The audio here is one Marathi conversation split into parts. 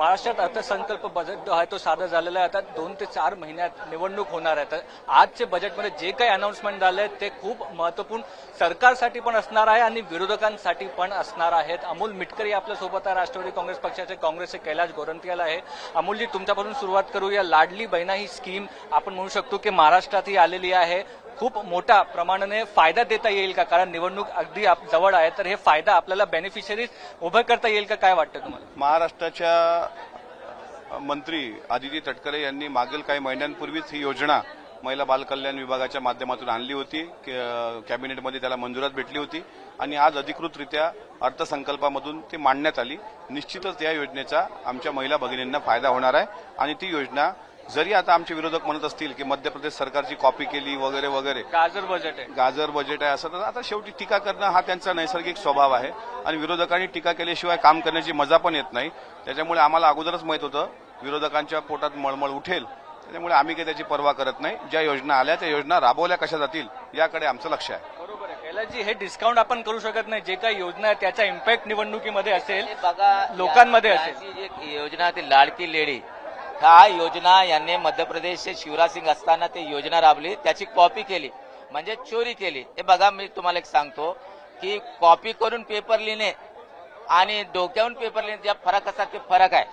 महाराष्ट्रात अर्थसंकल्प बजेट जो आहे तो सादर झालेला आहे. आता दोन ते चार महिन्यात निवडणूक होणार आहे. तर आजचे बजेटमध्ये जे काही अनाऊन्समेंट झाले ते खूप महत्त्वपूर्ण सरकारसाठी पण असणार आहे आणि विरोधकांसाठी पण असणार आहेत. अमोल मिटकरी आपल्यासोबत आहे राष्ट्रवादी काँग्रेस पक्षाचे काँग्रेसचे कैलाश गोरंतियाल आहे. अमोलजी तुमच्यापासून सुरुवात करूया. लाडली बहिणा ही स्कीम आपण म्हणू शकतो की महाराष्ट्रात ही आलेली आहे. खूप मोठ्या प्रमाणाने फायदा देता येईल का? कारण निवडणूक अगदी आप- जवळ आहे तर हे फायदा आपल्याला बेनिफिशरीज उभं करता येईल का? काय वाटतं तुम्हाला? महाराष्ट्राच्या मंत्री आदिती तटकरे यांनी मागील काही महिन्यांपूर्वीच ही योजना महिला बालकल्याण विभागाच्या माध्यमातून आणली होती. कॅबिनेटमध्ये त्याला मंजुरात भेटली होती आणि आज अधिकृतरित्या अर्थसंकल्पामधून ती मांडण्यात आली. निश्चितच या योजनेचा आमच्या महिला भगिनींना फायदा होणार आहे आणि ती योजना जरी आता आमचे विरोधक म्हणत असतील की मध्य प्रदेश सरकारची कॉपी केली वगैरे वगैरे. गाजर बजेट आहे. गाजर बजेट आहे असं तर आता शेवटी टीका करणं हा त्यांचा नैसर्गिक स्वभाव आहे. आणि विरोधकांनी टीका केल्याशिवाय काम करण्याची मजा पण येत नाही. त्याच्यामुळे आम्हाला अगोदरच माहीत होतं विरोधकांच्या पोटात मळमळ उठेल. त्याच्यामुळे आम्ही काही त्याची पर्वा करत नाही. ज्या योजना आल्या त्या योजना राबवल्या कशा जातील याकडे आमचं लक्ष आहे. बरोबर आहे. कैलासजी हे डिस्काउंट आपण करू शकत नाही. जे काही योजना आहे त्याचा इम्पॅक्ट निवडणुकीमध्ये असेल हे बघा लोकांमध्ये असेल. योजना ती लाडकी लेडी. ह्या योजना यांनी मध्य प्रदेशचे शिवराज सिंग असताना ती योजना राबली त्याची कॉपी केली. म्हणजे चोरी केली. हे बघा मी तुम्हाला एक सांगतो की कॉपी करून पेपर लिहिणे आणि डोक्यावरून पेपर लिहिणे ज्या फरक असा ते फरक आहे.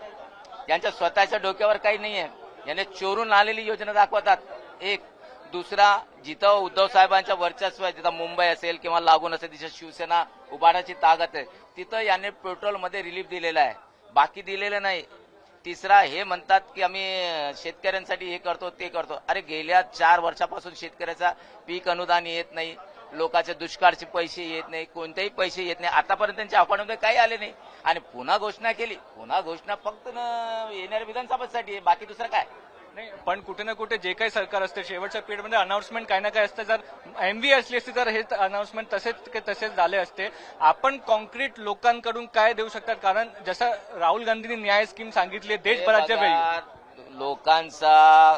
यांच्या स्वतःच्या डोक्यावर काही नाही आहे याने चोरून आलेली योजना दाखवतात. एक दुसरा जिथं उद्धव साहेबांच्या वर्चस्व आहे जिथं मुंबई असेल किंवा लागून असेल तिथे शिवसेना उभारण्याची ताकद आहे तिथं याने पेट्रोलमध्ये रिलीफ दिलेला आहे. बाकी दिलेलं नाही. तिसरा हे म्हणतात की आम्ही शेतकऱ्यांसाठी हे करतो ते करतो. अरे गेल्या चार वर्षापासून शेतकऱ्याचा पीक अनुदान येत नाही लोकांचे दुष्काळचे पैसे येत नाही कोणतेही पैसे येत नाही. आतापर्यंत त्यांच्या अकाउंटमध्ये काही आले नाही. आणि पुन्हा घोषणा केली. पुन्हा घोषणा फक्त न येणाऱ्या विधानसभेसाठी बाकी दुसरं काय? नाही पण कुठे ना कुठे जे काही सरकार असते शेवटच्या पिरियडमध्ये अनाऊन्समेंट काही ना काही असतं. जर एमव्ही असली असती तर हे अनाऊन्समेंट तसेच के तसेच झाले असते. आपण कॉन्क्रीट लोकांकडून काय देऊ शकतात? कारण जसं राहुल गांधींनी न्याय स्कीम सांगितली देशभराच्या वेळी. लोकांचा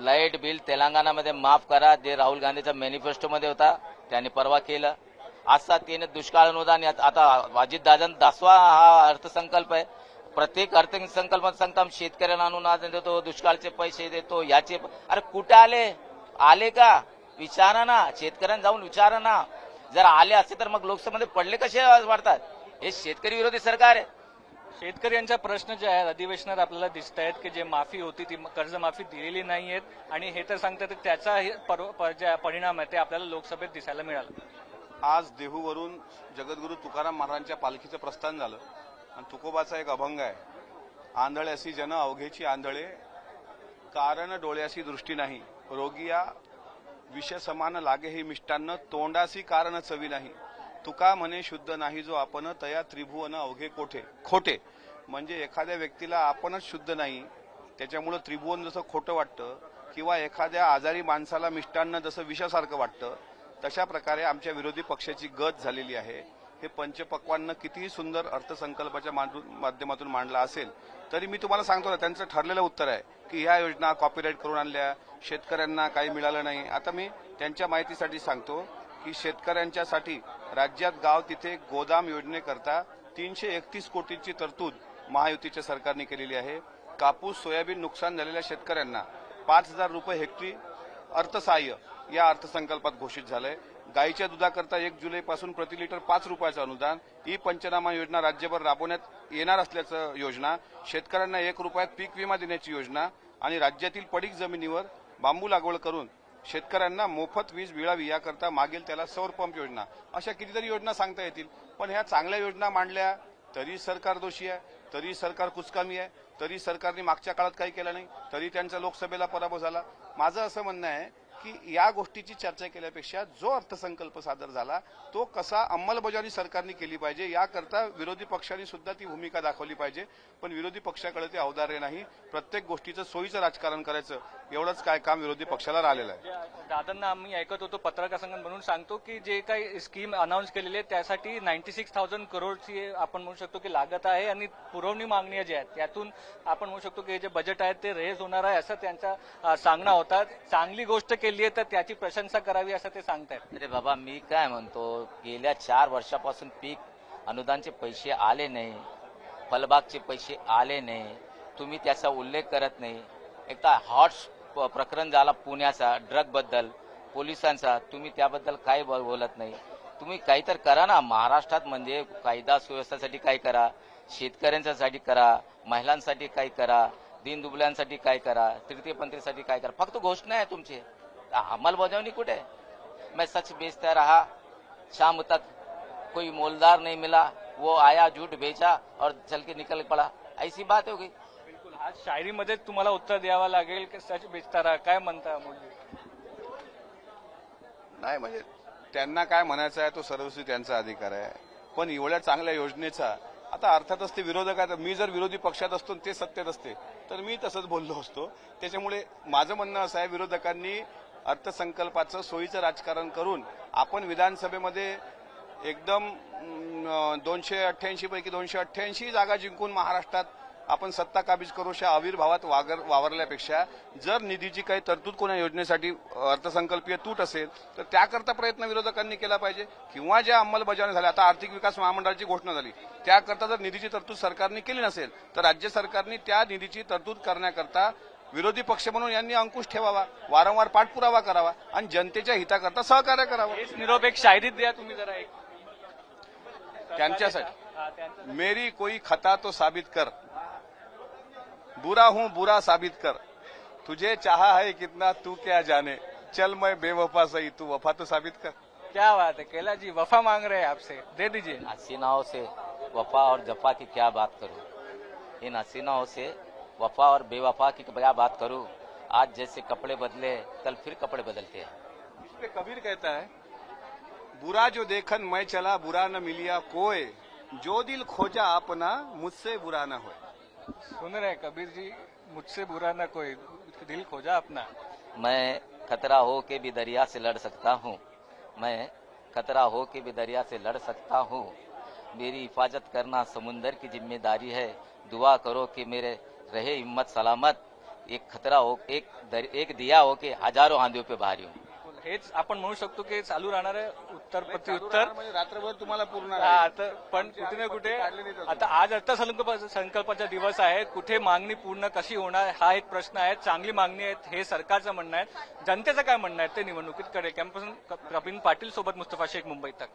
लाइट बिल तेलंगणामध्ये माफ करा जे राहुल गांधीच्या मॅनिफेस्टोमध्ये होता त्यांनी परवा केलं. असा त्याने दुष्काळ अनुदान आता अजित दादान दसवा हा अर्थसंकल्प आहे. प्रत्येक अर्थसंकल्पात सांगता आम्ही शेतकऱ्यांना अनुदान देतो दुष्काळचे पैसे देतो याचे अरे कुठे आले? आले का? विचारा ना शेतकऱ्यांना जाऊन विचारा ना. जर आले असते तर मग लोकसभेमध्ये पडले कसे वाढतात? हे शेतकरी विरोधी सरकार आहे. शेतकऱ्यांच्या प्रश्न जे आहेत अधिवेशनात आपल्याला दिसत आहेत की जे माफी होती ती कर्जमाफी दिलेली नाही आहेत. आणि हे तर सांगतात की त्याचा हे पर- पर- जे परिणाम आहे ते आपल्याला लोकसभेत दिसायला मिळाला. आज देहूवरून जगद्गुरू तुकाराम महाराजांच्या पालखीचं प्रस्थान झालं. आणि तुकोबाचा एक अभंग आहे. आंधळ्याशी जन अवघेची आंधळे. कारण डोळ्याशी दृष्टी नाही. रोगिया विष समान लागे हे मिष्टान्न. तोंडासी कारण चवी नाही. तुका म्हणे शुद्ध नाही जो आपण तया त्रिभुवन अवघे कोठे? खोटे. म्हणजे एखाद्या व्यक्तीला आपणच शुद्ध नाही. त्याच्यामुळं त्रिभुवन जसं खोटं वाटतं किंवा एखाद्या आजारी माणसाला मिष्टान्न जसं विषासारखं वाटतं तशा प्रकारे आमच्या विरोधी पक्षाची गत झालेली आहे. हे पंचपक्वांना कितीही सुंदर अर्थसंकल्पाच्या माध्यमातून मांडला असेल तरी मी तुम्हाला सांगतो ना त्यांचं ठरलेलं उत्तर आहे की ह्या योजना कॉपीराईट करून आणल्या शेतकऱ्यांना काही मिळालं नाही. आता मी त्यांच्या माहितीसाठी सांगतो की शेतकऱ्यांच्यासाठी राज्यात गाव तिथे गोदाम योजनेकरता तीनशे एकतीस कोटींची तरतूद महायुतीच्या सरकारने केलेली आहे. कापूस सोयाबीन नुकसान झालेल्या शेतकऱ्यांना पाच हजार रुपये हेक्टरी अर्थसहाय्य या अर्थसंकल्पात घोषित झालंय. गाईच्या दुधाकरता एक जुलैपासून प्रति लिटर पाच रुपयाचं अनुदान ई पंचनामा योजना राज्यभर राबवण्यात येणार असल्याचं योजना शेतकऱ्यांना एक रुपयात पीक विमा देण्याची योजना आणि राज्यातील पडीक जमिनीवर बांबू लागवड करून शेतकऱ्यांना मोफत वीज मिळावी याकरता मागेल त्याला सौर पंप योजना. अशा कितीतरी योजना सांगता येतील पण ह्या चांगल्या योजना मांडल्या तरी सरकार दोषी आहे. तरी सरकार कुचकामी आहे तरी सरकारने मागच्या काळात काही केलं नाही तरी त्यांचा लोकसभेला पराभव झाला. माझं असं म्हणणं आहे की या गोष्टीची चर्चा केल्यापेक्षा जो अर्थसंकल्प सादर झाला तो कसा अंमलबजावणी सरकारने केली पाहिजे याकरता विरोधी पक्षांनी सुद्धा ती भूमिका दाखवली पाहिजे. पण विरोधी पक्षाकडे ते औदार्य नाही. प्रत्येक गोष्टीचं सोयीचं राजकारण करायचं. एवढंच काय काम विरोधी पक्षाला राहिलेलं आहे. दादांना आम्ही ऐकत होतो पत्रकार संघ म्हणून सांगतो की जे काही स्कीम अनाऊन्स केलेली आहे त्यासाठी नाईन्टी सिक्स थाउजंड करोडची आपण म्हणू शकतो की लागत आहे आणि पुरवणी मागण्या ज्या आहेत त्यातून आपण म्हणू शकतो की हे जे बजेट आहे ते रेज होणार आहे असं त्यांचा सांगणं होता. चांगली गोष्ट केली आहे तर त्याची प्रशंसा करावी असं ते सांगतायत. अरे बाबा मी काय म्हणतो गेल्या चार वर्षापासून पीक अनुदानचे पैसे आले नाही फलबागचे पैसे आले नाही तुम्ही त्याचा उल्लेख करत नाही. एकदा हॉट प्रकरण झाला पुण्याचा ड्रगबद्दल पोलिसांचा तुम्ही त्याबद्दल काही बोलत नाही. तुम्ही काहीतरी करा ना महाराष्ट्रात म्हणजे कायदा सुव्यवस्थेसाठी काय करा शेतकऱ्यांच्यासाठी करा महिलांसाठी काय करा दीनदुबल्यांसाठी काय करा तृतीयपंथीसाठी काय करा. फक्त घोषणा आहे तुमची. अंमलबजावणी कुठे? मैं सच बेचता रहा शाम तक कोई मोलदार नहीं मिला वो आया झूठ बेचा और चल के निकल पड़ा। ऐसी बात हो गई। बिलकुल आज शायरीमध्ये तुम्हाला उत्तर द्यावं लागेल की सच बेचतारा काय म्हणता नाही म्हणजे त्यांना काय म्हणायचं आहे तो सर्वस्वी त्यांचा अधिकार आहे. पण एवढ्या चांगल्या योजनेचा आता अर्थातच ते विरोधक आहेत. मी जर विरोधी पक्षात असतो ते सत्तेत असते तर मी तसंच बोललो असतो. त्याच्यामुळे माझं म्हणणं असं आहे विरोधकांनी अर्थसंकल्पाचं सोयीचं राजकारण करून आपण विधानसभेमध्ये एकदम दोनशे अठ्ठ्याऐंशी पैकी दोनशे अठ्ठ्याऐंशी जागा जिंकून महाराष्ट्रात आपण सत्ता काबीज करू अशा आविर्भावात वागर वावरल्यापेक्षा जर निधीची काही तरतूद कोणा योजनेसाठी अर्थसंकल्पीय तूट असेल तर त्याकरता प्रयत्न विरोधकांनी केला पाहिजे. किंवा ज्या अंमलबजावणी झाल्या आता आर्थिक विकास महामंडळाची घोषणा झाली त्याकरता जर निधीची तरतूद सरकारने केली नसेल तर राज्य सरकारने त्या निधीची तरतूद करण्याकरता विरोधी पक्ष म्हणून यांनी अंकुश ठेवावा वारंवार पाठपुरावा करावा आणि जनतेच्या हिताकरता सहकार्य करावं. निरोप एक शायरीत द्या तुम्ही जरा एक. त्यांच्यासाठी. त्यांचं- मेरी कोई खता तो साबित कर. बुरा हूं बुरा साबित कर. तुझे चाहा है कितना तू क्या जाने. चल मैं बेवफा सही तू वफा तो साबित कर. क्या बात है कैला जी वफा मांग रहे हैं आपसे. दे दीजिए. हसीनाओं से वफा और जफा की क्या बात करूं? इन हसीनाओं से वफा और बेवफा की क्या बात करूँ आज जैसे कपड़े बदले कल फिर कपड़े बदलते हैं। इस पे कबीर कहता है बुरा जो देखन मैं चला बुरा न मिलिया कोई जो दिल खोजा अपना मुझसे बुरा न हो सुन रहे कबीर जी मुझसे बुरा न कोई दिल खोजा अपना। मैं खतरा हो के भी दरिया से लड़ सकता हूँ। मैं खतरा हो के भी दरिया से लड़ सकता हूँ। मेरी हिफाजत करना समुंदर की ज़िम्मेदारी है। दुआ करो कि मेरे रहे हिम्मत सलामत एक खतरा हो एक दर, एक दिया हो के हजारों आंधियों पे भारी हूँ। हेच आपण म्हणू शकतो की चालू राहणार आहे उत्तर प्रति उत्तर. म्हणजे रात्रभर तुम्हाला पूर्ण आता पण कुठे ना कुठे आता आज अर्थसंकल्प संकल्पाचा दिवस आहे. कुठे मागणी पूर्ण कशी होणार हा एक प्रश्न आहे. चांगली मागणी आहे हे सरकारचं म्हणणं आहे. जनतेचं काय म्हणणं आहे ते निवडणुकीत करेल कॅम्पस प्रवीण पाटील सोबत मुस्तफा शेख मुंबई तक.